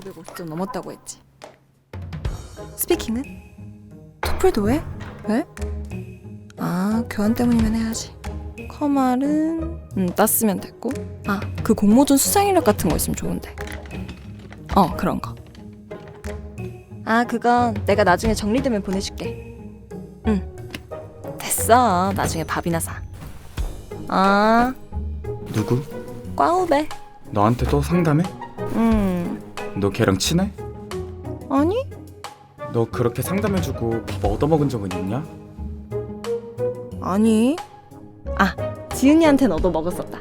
950점 넘었다고 했지. 스피킹은? 토플도 왜? 왜? 아, 교환 때문이면 해야지. 커말은 음, 땄으면 됐고. 아, 그 공모전 수상 이력 같은 거 있으면 좋은데. 어, 그런 거. 아, 그건 내가 나중에 정리되면 보내줄게. 응. 됐어. 나중에 밥이나 사. 아, 누구? 꽈우배. 너한테 또 상담해? 음, 너 걔랑 친해? 아니? 너 그렇게 상담해주고 밥 얻어먹은 적은 있냐? 아니. 아, 지은이한테 너도 먹었었다.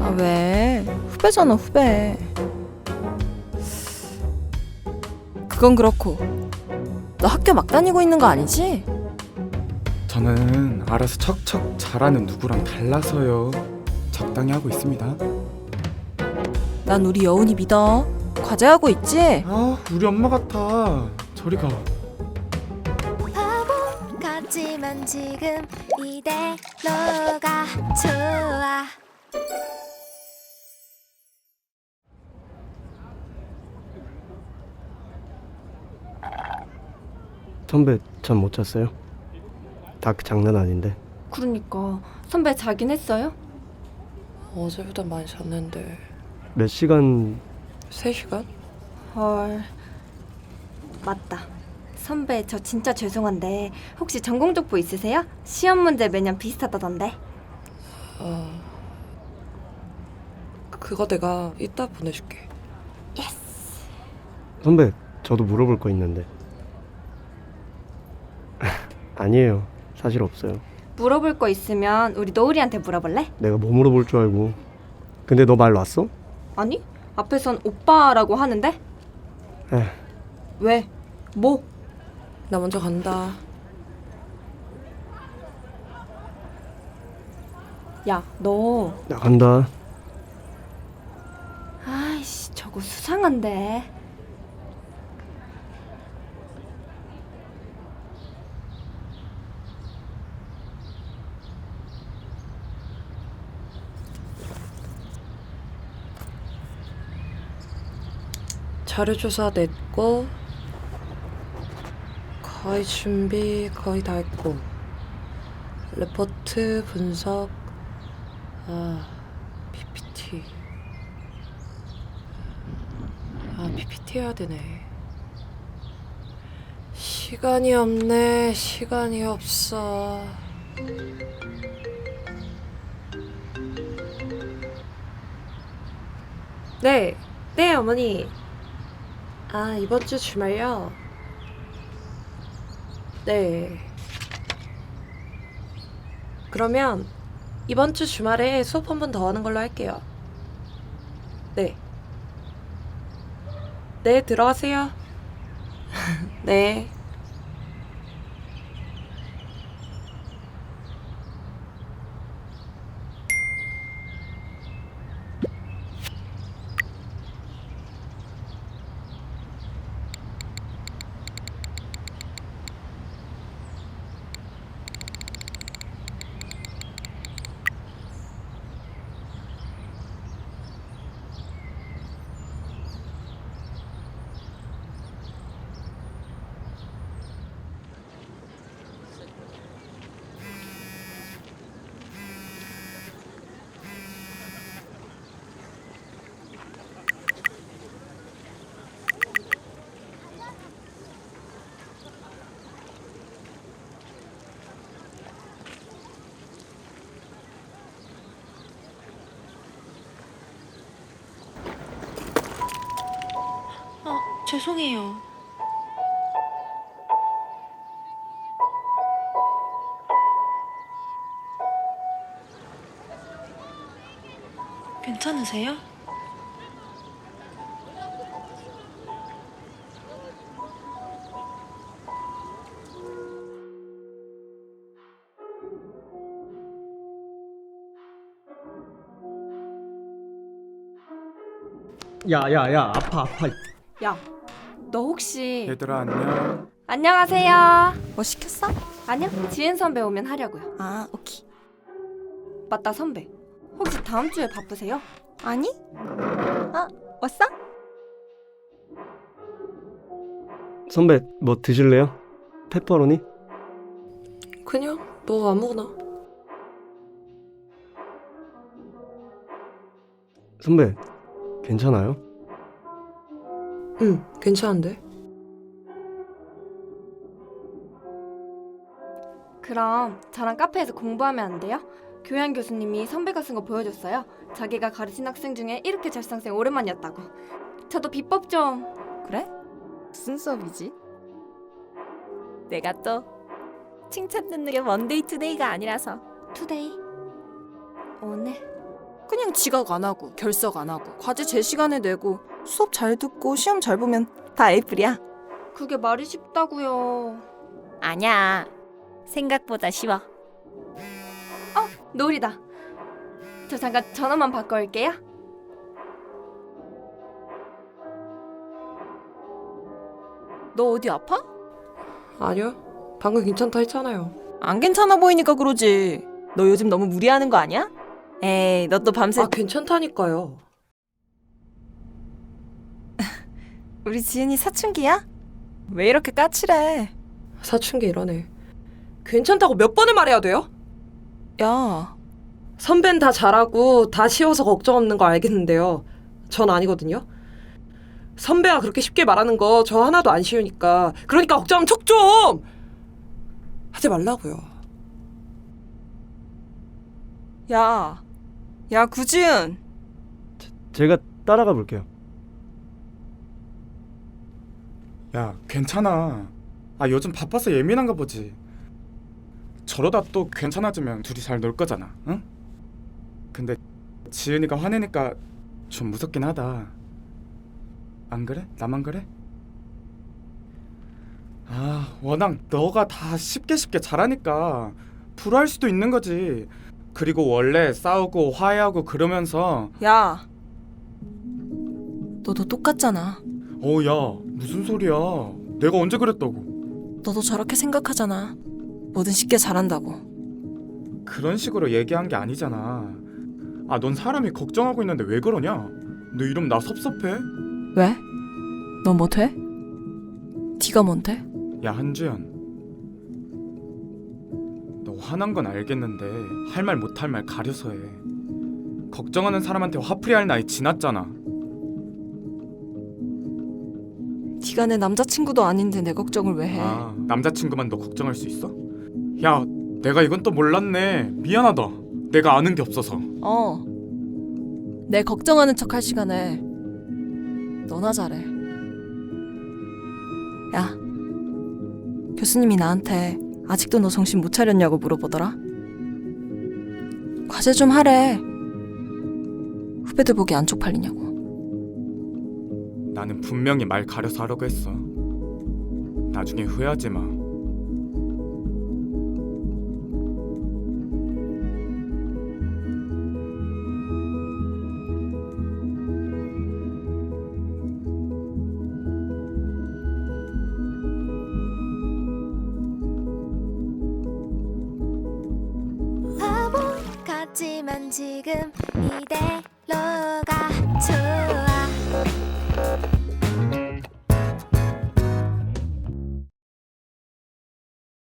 아, 왜? 후배잖아, 후배. 그건 그렇고. 너 학교 막 다니고 있는 거 아니지? 저는 알아서 척척 잘하는 누구랑 달라서요. 적당히 하고 있습니다. 난 우리 여운이 믿어. 과제하고 있지? 아, 우리 엄마 같아. 저리 가. 같지만 지금 이대로가 좋아 선배 잠 못 잤어요? 다그 장난 아닌데 그러니까 선배 자긴 했어요? 어제보다 많이 잤는데. 몇 시간? 3시간? 헐. 맞다. 선배 저 진짜 죄송한데 혹시 전공 족보 있으세요? 시험 문제 매년 비슷하다던데. 어... 그거 내가 이따 보내줄게. 선배 저도 물어볼 거 있는데. 아니에요. 사실 없어요 물어볼 거 있으면 우리 노을이한테 물어볼래? 내가 뭐 물어볼 줄 알고 근데 너말 왔어? 아니 앞에선 오빠라고 하는데 에휴 왜? 뭐? 나 먼저 간다 야 너 나간다 아이씨 저거 수상한데 자료조사 냈고 거의 준비 거의 다 했고 레포트 분석 아 PPT 아 PPT 해야 되네. 시간이 없네. 시간이 없어. 네, 네 어머니 아, 이번 주 주말요? 네. 그러면 이번 주 주말에 수업 한 번 더 하는 걸로 할게요. 네. 네, 들어가세요. 네. 어, 죄송해요. 괜찮으세요? 야야야 아파 아파 야 너 혹시 얘들아 안녕. 안녕하세요 뭐 시켰어? 아니요 지은 선배 오면 하려고요 아, 오케이. 맞다 선배 혹시 다음 주에 바쁘세요? 아니? 아, 왔어? 선배 뭐 드실래요? 페퍼로니? 그냥 뭐 아무거나. 선배 괜찮아요? 응, 괜찮은데. 그럼 저랑 카페에서 공부하면 안 돼요? 교양 교수님이 선배가 쓴 거 보여줬어요. 자기가 가르친 학생 중에 이렇게 잘쓴 학생 오랜만이었다고. 저도 비법 좀. 그래? 무슨 수업이지? 내가 또 칭찬 듣는 게 원데이 투데이가 아니라서 투데이. 오늘. 그냥 지각 안 하고 결석 안 하고 과제 제 시간에 내고 수업 잘 듣고 시험 잘 보면 다 에이플이야. 그게 말이 쉽다고요. 아니야. 생각보다 쉬워. 놀이다. 저 잠깐 전화만 바꿔 올게요. 너 어디 아파? 아니요. 방금 괜찮다 했잖아요. 안 괜찮아 보이니까 그러지. 너 요즘 너무 무리하는 거 아니야? 에이, 너 또 밤새 아, 괜찮다니까요. 우리 지은이 사춘기야? 왜 이렇게 까칠해? 사춘기 이러네. 괜찮다고 몇 번을 말해야 돼요? 야, 선배는 다 잘하고 다 쉬워서 걱정 없는 거 알겠는데요. 전 아니거든요. 선배가 그렇게 쉽게 말하는 거 저 하나도 안 쉬우니까. 그러니까 걱정하면 척 좀! 하지 말라고요. 야, 야 구지은. 제가 따라가 볼게요. 야 괜찮아 아 요즘 바빠서 예민한가 보지 저러다 또 괜찮아지면 둘이 잘 놀 거잖아 응? 근데 지은이가 화내니까 좀 무섭긴 하다 안 그래? 나만 그래? 아 워낙 너가 다 쉽게 쉽게 잘하니까 불화할 수도 있는 거지 그리고 원래 싸우고 화해하고 그러면서 야, 너도 똑같잖아. 어 야 무슨 소리야 내가 언제 그랬다고 너도 저렇게 생각하잖아. 뭐든 쉽게 잘한다고. 그런 식으로 얘기한 게 아니잖아. 아, 넌 사람이 걱정하고 있는데 왜 그러냐? 너 이러면 나 섭섭해? 왜? 너뭐 돼? 네가 뭔데? 야, 한주연. 너 화난 건 알겠는데 할 말 못할 말 가려서 해. 걱정하는 사람한테 화풀이 할 나이 지났잖아. 네가 내 남자친구도 아닌데 내 걱정을 왜 해? 아, 남자친구만 너 걱정할 수 있어? 야, 내가 이건 또 몰랐네. 미안하다. 내가 아는 게 없어서. 어. 내 걱정하는 척 할 시간에 너나 잘해. 야. 교수님이 나한테 아직도 너 정신 못 차렸냐고 물어보더라. 과제 좀 하래. 후배들 보기 안 쪽팔리냐고. 나는 분명히 말 가려서 하려고 했어. 나중에 후회하지 마. 같지만 지금 좋아